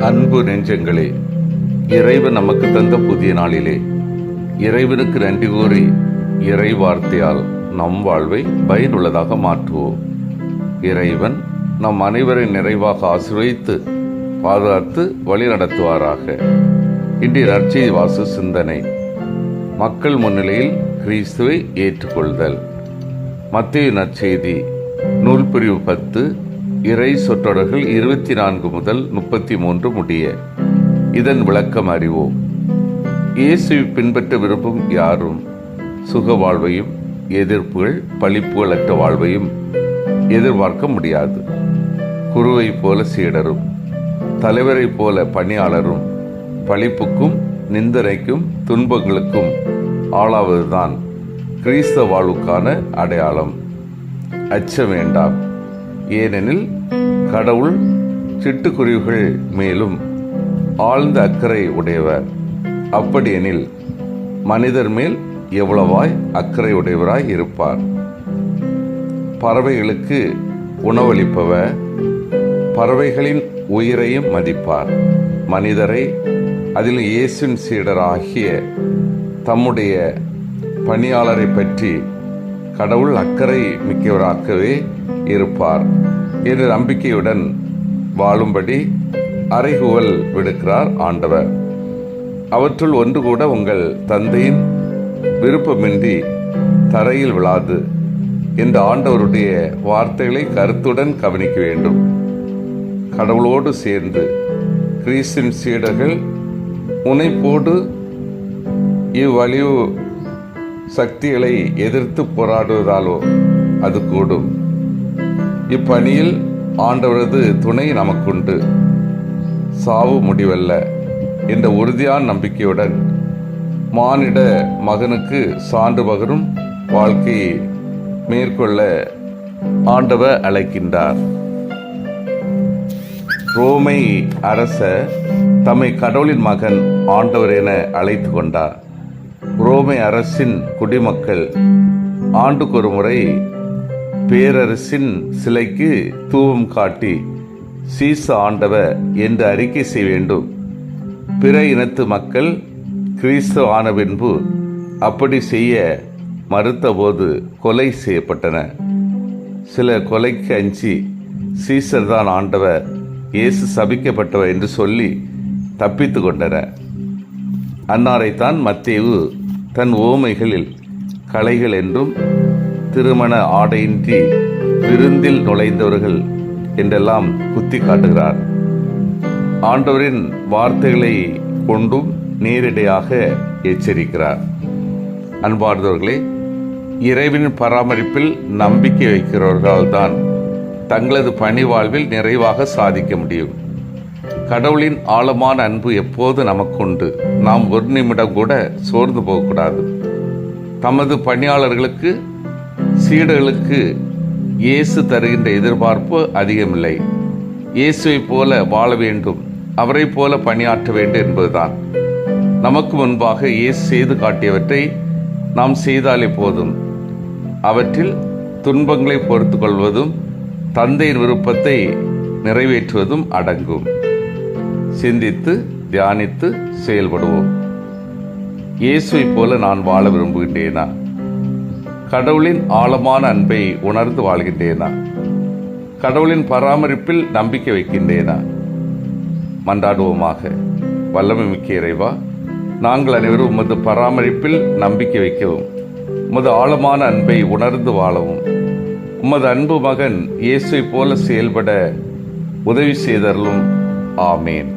அன்பு நெஞ்சங்களே இறைவன் நமக்கு தந்த புதிய நாளிலே. இறைவனுக்கு நன்றி கூறி இறை வார்த்தையால் நம் வாழ்வை பயனுள்ளதாக மாற்றுவோம். இறைவன் நம் அனைவரை நிறைவாக ஆசிர்வதித்து பாதுகாத்து வழி நடத்துவாராக இன்றைய நற்செய்தி வாசு சிந்தனை. மக்கள் முன்னிலையில் கிறிஸ்துவை ஏற்றுக்கொள்தல். மத்திய நற்செய்தி நூல் பிரிவு பத்து இறை சொற்றொடர்கள் இருபத்தி நான்கு முதல் முப்பத்தி மூன்று முடிய. இதன் விளக்கம் அறிவோம். இயேசுவை பின்பற்ற விரும்பும் யாரும் சுக வாழ்வையும் எதிர்ப்புகள் பழிப்புகளற்ற வாழ்வையும் எதிர்பார்க்க முடியாது. குருவை போல சீடரும் தலைவரைப் போல பணியாளரும் பழிப்புக்கும் நிந்தனைக்கும் துன்பங்களுக்கும் ஆளாவதுதான் கிறிஸ்தவ வாழ்வுக்கான அடையாளம். அச்ச வேண்டாம். ஏனெனில் கடவுள் சிட்டுக்குருவிகள் மேலும் ஆழ்ந்த அக்கறை உடையவர். அப்படியெனில் மனிதர் மேல் எவ்வளவாய் அக்கறை உடையவராய் இருப்பார்? பறவைகளுக்கு உணவளிப்பவர் பறவைகளின் உயிரையும் மதிப்பார். மனிதரை அதில் இயேசுவின் சீடராகிய தம்முடைய பணியாளரை பற்றி கடவுள் அக்கறை மிக்கவராகவே இருப்பார். என்ற நம்பிக்கையுடன் வாழும்படி அறைகுவல் விடுக்கிறார் ஆண்டவர். அவற்றுள் ஒன்று கூட உங்கள் தந்தையின் விருப்பமின்றி தரையில் விழாது. என்ற ஆண்டவருடைய வார்த்தைகளை கருத்துடன் கவனிக்க வேண்டும். கடவுளோடு சேர்ந்து கிறிஸ்தின் சீடர்கள் முனைப்போடு இவ்வழிவு சக்திகளை எதிர்த்து போராடுவதாலோ அது கூடும். இப்பணியில் ஆண்டவரது துணை நமக்குண்டு. சாவு முடிவல்ல. என்ற உறுதியான நம்பிக்கையுடன் மானிட மகனுக்கு சான்று பகரும் வாழ்க்கையை மேற்கொள்ள ஆண்டவர் அழைக்கின்றார். ரோமை அரச தம்மை கடவுளின் மகன் ஆண்டவர் என அழைத்து கொண்டார். ரோமை அரசின் குடிமக்கள் ஆண்டுக்கொரு முறை பேரரசின் சிலைக்கு தூவம் காட்டி சீச ஆண்டவர் என்று அறிக்கை செய்ய வேண்டும். பிற இனத்து மக்கள் கிறிஸ்து ஆன பின்பு அப்படி செய்ய மறுத்தபோது கொலை செய்யப்பட்டன. சில கொலைக்கு அஞ்சி சீசர் தான் ஆண்டவர் இயேசு சபிக்கப்பட்டவர் என்று சொல்லி தப்பித்து கொண்டனர். அன்னாரைத்தான் மத்தேவு தன் ஓமைகளில் கலைகள் என்றும் திருமண ஆடையின்றி விருந்தில் நுழைந்தவர்கள் என்றெல்லாம் குத்தி காட்டுகிறார். ஆண்டவரின் வார்த்தைகளை கொண்டும் நேரடியாக எச்சரிக்கிறார். அன்பார்ந்தவர்களே இறைவின் பராமரிப்பில் நம்பிக்கை வைக்கிறவர்கள்தான் தங்களது பணி வாழ்வில் நிறைவாக சாதிக்க முடியும். கடவுளின் ஆழமான அன்பு எப்போது நமக்குண்டு? நாம் ஒரு நிமிடம் கூட சோர்ந்து போகக்கூடாது. தமது பணியாளர்களுக்கு சீடர்களுக்கு இயேசு தருகின்ற எதிர்பார்ப்பு அதிகமில்லை. இயேசுவை போல வாழ வேண்டும் அவரை போல பணியாற்ற வேண்டும் என்பதுதான். நமக்கு முன்பாக இயேசு செய்து காட்டியவற்றை நாம் செய்தாலே போதும். அவற்றில் துன்பங்களை பொறுத்து கொள்வதும் தந்தையின் விருப்பத்தை நிறைவேற்றுவதும் அடங்கும். சிந்தித்து தியானித்து செயல்படுவோம். இயேசுவை போல நான் வாழ விரும்புகின்றேனா? கடவுளின் ஆழமான அன்பை உணர்ந்து வாழ்கின்றேனா? கடவுளின் பராமரிப்பில் நம்பிக்கை வைக்கின்றேனா? மன்றாடுவோமாக வல்லமை மிக்க இறைவா நாங்கள் அனைவரும் உமது பராமரிப்பில் நம்பிக்கை வைக்கவும் உமது ஆழமான அன்பை உணர்ந்து வாழவும். உமது அன்பு மகன் இயேசுவை போல செயல்பட உதவி செய்தருளும். ஆமேன்.